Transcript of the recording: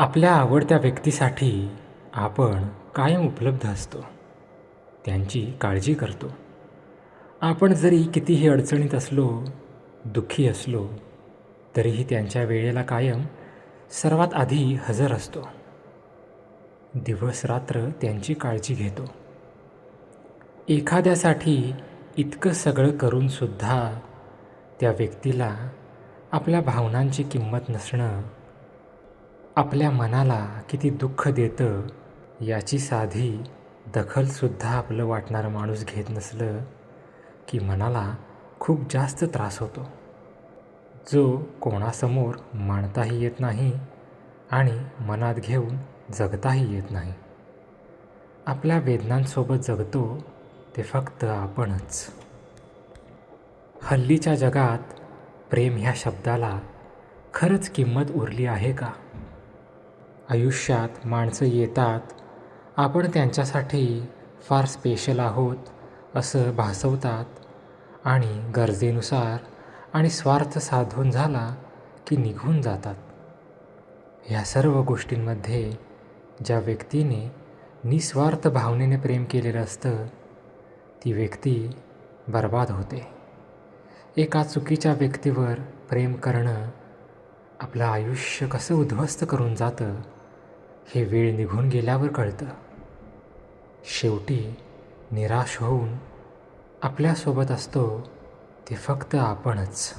आपल्या आवडत्या व्यक्तीसाठी आपण कायम उपलब्ध असतो. त्यांची काळजी करतो. आपण जरी कितीही अडचणीत असलो दुःखी असलो तरीही त्यांच्या वेळेला कायम सर्वात आधी हजर असतो. दिवस रात्र त्यांची काळजी घेतो. एखाद्यासाठी इतकं सगळं करूनसुद्धा त्या व्यक्तीला आपल्या भावनांची किंमत नसणं आपल्या मनाला किती दुःख देतं याची साधी दखलसुद्धा आपलं वाटणारं माणूस घेत नसलं की मनाला खूप जास्त त्रास होतो. जो कोणासमोर मांडताही येत नाही आणि मनात घेऊन जगताही येत नाही. आपल्या वेदनांसोबत जगतो ते फक्त आपणच. हल्लीच्या जगात प्रेम ह्या शब्दाला खरंच किंमत उरली आहे का? आयुष्यात माणसं येतात आपण त्यांच्यासाठी फार स्पेशल आहोत असं भासवतात. आणि गरजेनुसार आणि स्वार्थ साधून झाला की निघून जातात. ह्या सर्व गोष्टींमध्ये ज्या व्यक्तीने निस्वार्थ भावनेने प्रेम केलेलं असतं ती व्यक्ती बर्बाद होते. एका चुकीच्या व्यक्तीवर प्रेम करणं आपलं आयुष्य कसं उद्ध्वस्त करून जातं हे वेळ निघून गेल्यावर कळतं. शेवटी निराश होऊन आपल्यासोबत असतो ते फक्त आपणच.